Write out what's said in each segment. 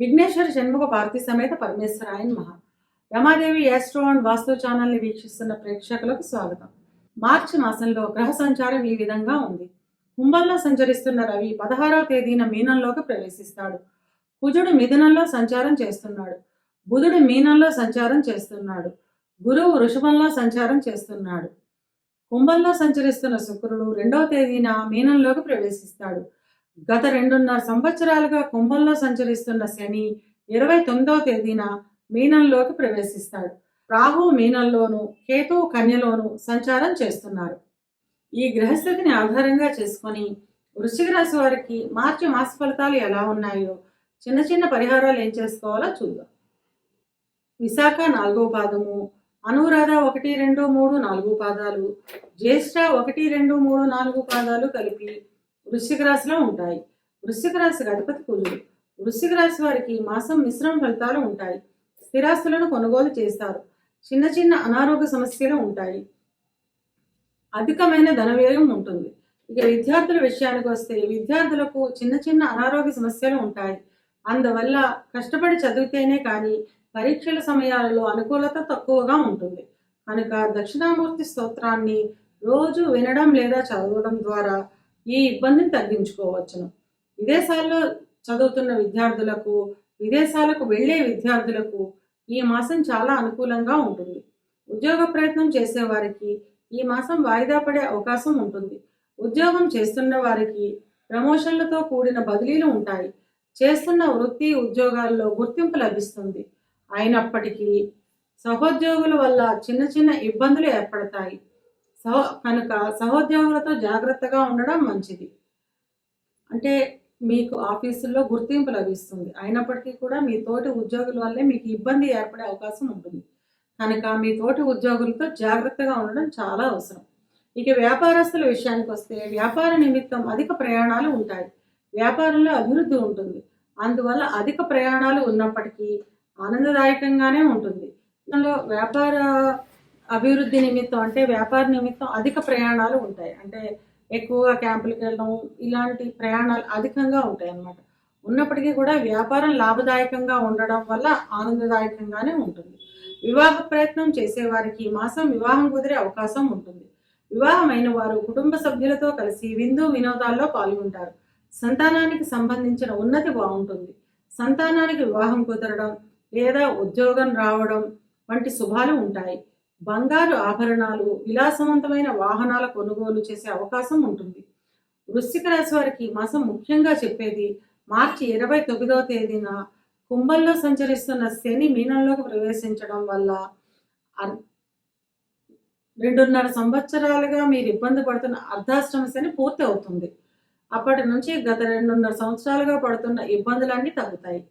విఘ్నేశ్వర షణ్ముఖ పార్వతి సమేత పరమేశ్వరాయన్ మహా Ramadevi astro and వాస్తు ఛానల్ని వీక్షిస్తున్న ప్రేక్షకులకు స్వాగతం. మార్చి మాసంలో గ్రహ సంచారం ఈ విధంగా ఉంది. కుంభంలో సంచరిస్తున్న రవి పదహారవ తేదీన మీనంలోకి ప్రవేశిస్తాడు. కుజుడు మిథునంలో సంచారం చేస్తున్నాడు. బుధుడు మీనంలో సంచారం చేస్తున్నాడు. గురువు వృషభంలో సంచారం చేస్తున్నాడు. కుంభంలో సంచరిస్తున్న శుక్రుడు రెండవ తేదీన మీనంలోకి ప్రవేశిస్తాడు. గత రెండున్నర సంవత్సరాలుగా కుంభంలో సంచరిస్తున్న శని ఇరవై తొమ్మిదవ తేదీన మీనంలోకి ప్రవేశిస్తాడు. రాహు మీనంలోను కేతు కన్యలోను సంచారం చేస్తున్నారు. ఈ గ్రహస్థితిని ఆధారంగా చేసుకొని వృశ్చిక రాశి వారికి మార్చి మాస ఫలితాలు ఎలా ఉన్నాయో చిన్న చిన్న పరిహారాలు ఏం చేసుకోవాలో చూద్దాం. విశాఖ నాలుగో పాదము అనురాధ ఒకటి రెండు మూడు నాలుగు పాదాలు జ్యేష్ఠ ఒకటి రెండు మూడు నాలుగు పాదాలు కలిపి వృశ్చిక రాశిలో ఉంటాయి. వృశ్చిక రాశికి అధిపతి కుజుడు. వృశ్చిక రాశి వారికి ఈ మాసం మిశ్రమ ఫలితాలు ఉంటాయి. స్థిరాస్తులను కొనుగోలు చేస్తారు. చిన్న చిన్న అనారోగ్య సమస్యలు ఉంటాయి. అధికమైన ధన వ్యయం ఉంటుంది. ఇక విద్యార్థుల విషయానికి వస్తే విద్యార్థులకు చిన్న చిన్న అనారోగ్య సమస్యలు ఉంటాయి. అందువల్ల కష్టపడి చదివితేనే కానీ పరీక్షల సమయాలలో అనుకూలత తక్కువగా ఉంటుంది. కనుక దక్షిణామూర్తి స్తోత్రాన్ని రోజు వినడం లేదా చదవడం ద్వారా ఈ ఇబ్బందిని తగ్గించుకోవచ్చును. విదేశాల్లో చదువుతున్న విద్యార్థులకు విదేశాలకు వెళ్ళే విద్యార్థులకు ఈ మాసం చాలా అనుకూలంగా ఉంటుంది. ఉద్యోగ ప్రయత్నం చేసేవారికి ఈ మాసం వాయిదా పడే అవకాశం ఉంటుంది. ఉద్యోగం చేస్తున్న వారికి ప్రమోషన్లతో కూడిన బదిలీలు ఉంటాయి. చేస్తున్న వృత్తి ఉద్యోగాల్లో గుర్తింపు లభిస్తుంది. అయినప్పటికీ సహోద్యోగుల వల్ల చిన్న చిన్న ఇబ్బందులు ఏర్పడతాయి. సహ కనుక సహోద్యోగులతో జాగ్రత్తగా ఉండడం మంచిది. అంటే మీకు ఆఫీసుల్లో గుర్తింపు లభిస్తుంది. అయినప్పటికీ కూడా మీ తోటి ఉద్యోగుల వల్లే మీకు ఇబ్బంది ఏర్పడే అవకాశం ఉంటుంది. కనుక మీ తోటి ఉద్యోగులతో జాగ్రత్తగా ఉండడం చాలా అవసరం. ఇక వ్యాపారస్తుల విషయానికి వస్తే వ్యాపార నిమిత్తం అధిక ప్రయాణాలు ఉంటాయి. వ్యాపారంలో అభివృద్ధి ఉంటుంది. అందువల్ల అధిక ప్రయాణాలు ఉన్నప్పటికీ ఆనందదాయకంగానే ఉంటుంది. వ్యాపార అభివృద్ధి నిమిత్తం అంటే వ్యాపార నిమిత్తం అధిక ప్రయాణాలు ఉంటాయి. అంటే ఎక్కువగా క్యాంపులకు వెళ్ళడం ఇలాంటి ప్రయాణాలు అధికంగా ఉంటాయి అన్నమాట. ఉన్నప్పటికీ కూడా వ్యాపారం లాభదాయకంగా ఉండడం వల్ల ఆనందదాయకంగానే ఉంటుంది. వివాహ ప్రయత్నం చేసేవారికి ఈ మాసం వివాహం కుదిరే అవకాశం ఉంటుంది. వివాహమైన వారు కుటుంబ సభ్యులతో కలిసి విందు వినోదాల్లో పాల్గొంటారు. సంతానానికి సంబంధించిన ఉన్నతి బాగుంటుంది. సంతానానికి వివాహం కుదరడం లేదా ఉద్యోగం రావడం వంటి శుభాలు ఉంటాయి. బంగారు ఆభరణాలు విలాసవంతమైన వాహనాల కొనుగోలు చేసే అవకాశం ఉంటుంది. వృశ్చిక రాశి వారికి మాసం ముఖ్యంగా చెప్పేది మార్చి ఇరవై తొమ్మిదవ తేదీన కుంభంలో సంచరిస్తున్న శని మీనంలోకి ప్రవేశించడం వల్ల అర్- రెండున్నర సంవత్సరాలుగా మీరు ఇబ్బంది పడుతున్న అర్ధాశ్రమ శని పూర్తి అవుతుంది. అప్పటి నుంచి గత రెండున్నర సంవత్సరాలుగా పడుతున్న ఇబ్బందులన్నీ తగ్గుతాయి.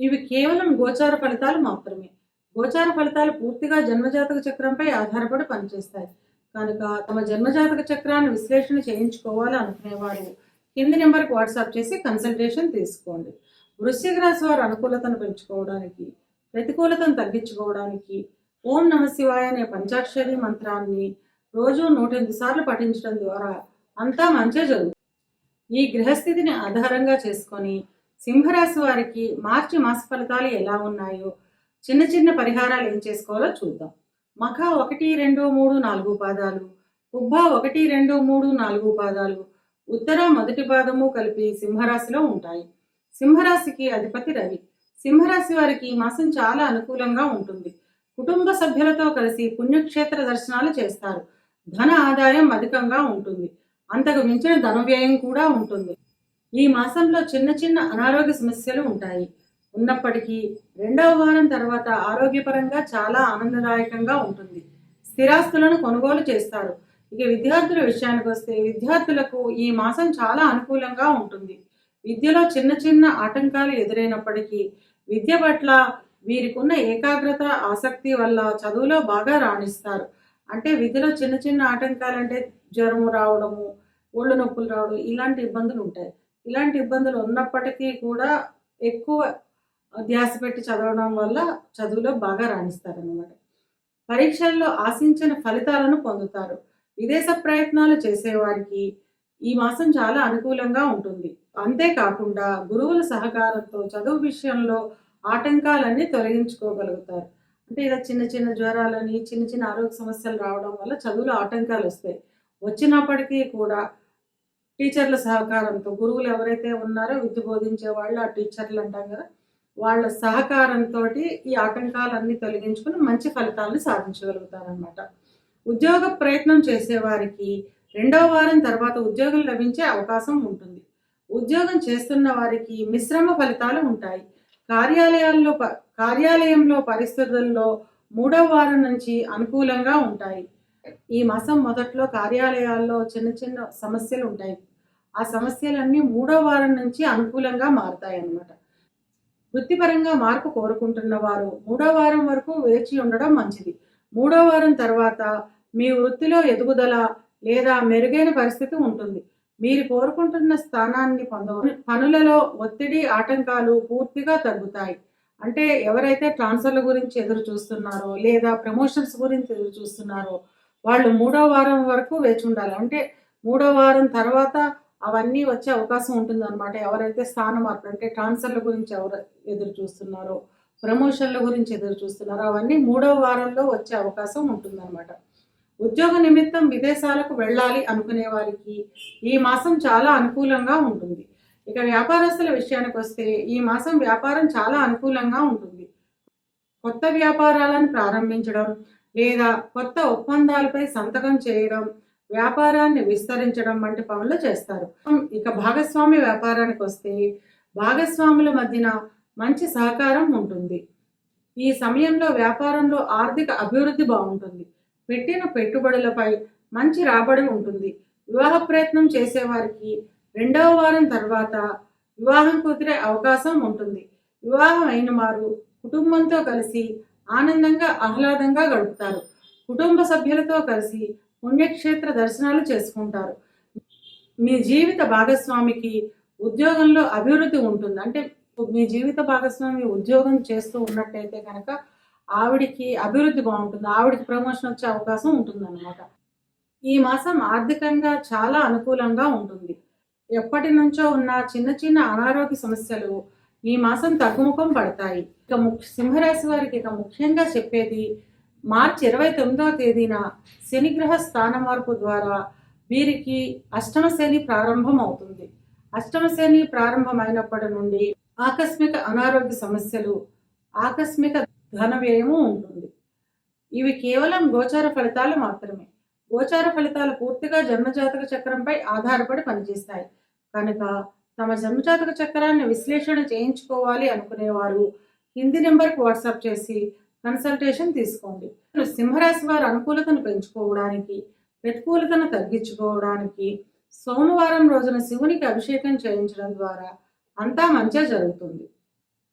ఇవి కేవలం గోచార ఫలితాలు మాత్రమే. గోచార ఫలితాలు పూర్తిగా జన్మజాతక చక్రంపై ఆధారపడి పనిచేస్తాయి. కనుక తమ జన్మజాతక చక్రాన్ని విశ్లేషణ చేయించుకోవాలి అనుకునేవారు. కింది నెంబర్కి వాట్సాప్ చేసి కన్సల్టేషన్ తీసుకోండి. వృశ్చిక రాశి వారు అనుకూలతను పెంచుకోవడానికి ప్రతికూలతను తగ్గించుకోవడానికి ఓం నమ శివాయ అనే పంచాక్షరి మంత్రాన్ని రోజు నూట ఎనిమిది సార్లు పఠించడం ద్వారా అంతా మంచే జరుగుతుంది. ఈ గ్రహస్థితిని ఆధారంగా చేసుకొని సింహరాశి వారికి మార్చి మాస ఫలితాలు ఎలా ఉన్నాయో చిన్న చిన్న పరిహారాలు ఏం చేసుకోవాలో చూద్దాం. మఖ ఒకటి రెండు మూడు నాలుగు పాదాలు ఉబ్బ ఒకటి రెండు మూడు నాలుగు పాదాలు ఉత్తర మొదటి పాదము కలిపి సింహరాశిలో ఉంటాయి. సింహరాశికి అధిపతి రవి. సింహరాశి వారికి ఈ మాసం చాలా అనుకూలంగా ఉంటుంది. కుటుంబ సభ్యులతో కలిసి పుణ్యక్షేత్ర దర్శనాలు చేస్తారు. ధన ఆదాయం అధికంగా ఉంటుంది. అంతకు మించిన ధన వ్యయం కూడా ఉంటుంది. ఈ మాసంలో చిన్న చిన్న అనారోగ్య సమస్యలు ఉంటాయి. ఉన్నప్పటికీ రెండవ వారం తర్వాత ఆరోగ్యపరంగా చాలా ఆనందదాయకంగా ఉంటుంది. స్థిరాస్తులను కొనుగోలు చేస్తారు. ఇక విద్యార్థుల విషయానికి వస్తే విద్యార్థులకు ఈ మాసం చాలా అనుకూలంగా ఉంటుంది. విద్యలో చిన్న చిన్న ఆటంకాలు ఎదురైనప్పటికీ విద్య పట్ల వీరికున్న ఏకాగ్రత ఆసక్తి వల్ల చదువులో బాగా రాణిస్తారు. అంటే విద్యలో చిన్న చిన్న ఆటంకాలు అంటే జ్వరం రావడము ఒళ్ళు నొప్పులు రావడం ఇలాంటి ఇబ్బందులు ఉంటాయి. ఇలాంటి ఇబ్బందులు ఉన్నప్పటికీ కూడా ఎక్కువ ధ్యాస పెట్టి చదవడం వల్ల చదువులో బాగా రాణిస్తారనమాట పరీక్షల్లో ఆశించిన ఫలితాలను పొందుతారు. విదేశ ప్రయత్నాలు చేసేవారికి ఈ మాసం చాలా అనుకూలంగా ఉంటుంది. అంతేకాకుండా గురువుల సహకారంతో చదువు విషయంలో ఆటంకాలన్నీ తొలగించుకోగలుగుతారు. అంటే ఇలా చిన్న చిన్న జ్వరాలని చిన్న చిన్న ఆరోగ్య సమస్యలు రావడం వల్ల చదువులో ఆటంకాలు వస్తాయి. వచ్చినప్పటికీ కూడా టీచర్ల సహకారంతో గురువులు ఎవరైతే ఉన్నారో విద్య బోధించే వాళ్ళు ఆ టీచర్లు అంటాం కదా వాళ్ళ సహకారంతో ఈ ఆటంకాలన్నీ తొలగించుకుని మంచి ఫలితాలను సాధించగలుగుతారనమాట ఉద్యోగ ప్రయత్నం చేసేవారికి రెండవ వారం తర్వాత ఉద్యోగం లభించే అవకాశం ఉంటుంది. ఉద్యోగం చేస్తున్న వారికి మిశ్రమ ఫలితాలు ఉంటాయి. కార్యాలయాల్లో ప- కార్యాలయంలో పరిస్థితుల్లో మూడవ వారం నుంచి అనుకూలంగా ఉంటాయి. ఈ మాసం మొదట్లో కార్యాలయాల్లో చిన్న చిన్న సమస్యలు ఉంటాయి. ఆ సమస్యలన్నీ మూడో వారం నుంచి అనుకూలంగా మారుతాయి అన్నమాట వృత్తిపరంగా మార్పు కోరుకుంటున్న వారు మూడో వారం వరకు వేచి ఉండడం మంచిది. మూడో వారం తర్వాత మీ వృత్తిలో ఎదుగుదల లేదా మెరుగైన పరిస్థితి ఉంటుంది. మీరు కోరుకుంటున్న స్థానాన్ని పొంద పనులలో ఒత్తిడి ఆటంకాలు పూర్తిగా తగ్గుతాయి. అంటే ఎవరైతే ట్రాన్స్ఫర్ల గురించి ఎదురు చూస్తున్నారో లేదా ప్రమోషన్స్ గురించి ఎదురు చూస్తున్నారో వాళ్ళు మూడో వారం వరకు వేచి ఉండాలి. అంటే మూడో వారం తర్వాత అవన్నీ వచ్చే అవకాశం ఉంటుంది అనమాట ఎవరైతే స్థాన మార్పు అంటే ట్రాన్స్ఫర్ల గురించి ఎవరు ఎదురు చూస్తున్నారో ప్రమోషన్ల గురించి ఎదురు చూస్తున్నారో అవన్నీ మూడవ వారంలో వచ్చే అవకాశం ఉంటుందన్నమాట. ఉద్యోగ నిమిత్తం విదేశాలకు వెళ్ళాలి అనుకునే వారికి ఈ మాసం చాలా అనుకూలంగా ఉంటుంది. ఇక వ్యాపారస్తుల విషయానికి వస్తే ఈ మాసం వ్యాపారం చాలా అనుకూలంగా ఉంటుంది. కొత్త వ్యాపారాలను ప్రారంభించడం లేదా కొత్త ఒప్పందాలపై సంతకం చేయడం వ్యాపారాన్ని విస్తరించడం వంటి పనులు చేస్తారు. ఇక భాగస్వామి వ్యాపారానికి వస్తే భాగస్వాముల మధ్యన మంచి సహకారం ఉంటుంది. ఈ సమయంలో వ్యాపారంలో ఆర్థిక అభివృద్ధి బాగుంటుంది. పెట్టిన పెట్టుబడులపై మంచి రాబడి ఉంటుంది. వివాహ ప్రయత్నం చేసేవారికి రెండవ వారం తర్వాత వివాహం కుదిరే అవకాశం ఉంటుంది. వివాహం అయిన వారు కుటుంబంతో కలిసి ఆనందంగా ఆహ్లాదంగా గడుపుతారు. కుటుంబ సభ్యులతో కలిసి పుణ్యక్షేత్ర దర్శనాలు చేసుకుంటారు. మీ జీవిత భాగస్వామికి ఉద్యోగంలో అభివృద్ధి ఉంటుంది. అంటే మీ జీవిత భాగస్వామి ఉద్యోగం చేస్తూ ఉన్నట్టయితే కనుక ఆవిడికి అభివృద్ధి బాగుంటుంది. ఆవిడికి ప్రమోషన్ వచ్చే అవకాశం ఉంటుంది ఈ మాసం ఆర్థికంగా చాలా అనుకూలంగా ఉంటుంది. ఎప్పటి నుంచో ఉన్న చిన్న చిన్న అనారోగ్య సమస్యలు ఈ మాసం తగ్గుముఖం పడతాయి. ఇక ముఖ్య సింహరాశి వారికి ఇక ముఖ్యంగా చెప్పేది మార్చి ఇరవై తొమ్మిదవ తేదీన శనిగ్రహ స్థాన మార్పు ద్వారా వీరికి అష్టమ ప్రారంభం అవుతుంది అష్టమ ప్రారంభమైనప్పటి నుండి ఆకస్మిక అనారోగ్య సమస్యలు ఆకస్మిక ధన వ్యయము ఉంటుంది. ఇవి కేవలం గోచార ఫలితాలు మాత్రమే. గోచార ఫలితాలు పూర్తిగా జన్మజాతక చక్రంపై ఆధారపడి పనిచేస్తాయి. కనుక తమ జన్మజాతక చక్రాన్ని విశ్లేషణ చేయించుకోవాలి అనుకునేవారు కింది నెంబర్కి వాట్సాప్ చేసి కన్సల్టేషన్ తీసుకోండి. సింహరాశి వారి అనుకూలతను పెంచుకోవడానికి ప్రతికూలతను తగ్గించుకోవడానికి సోమవారం రోజున శివునికి అభిషేకం చేయించడం ద్వారా అంతా మంచిగా జరుగుతుంది.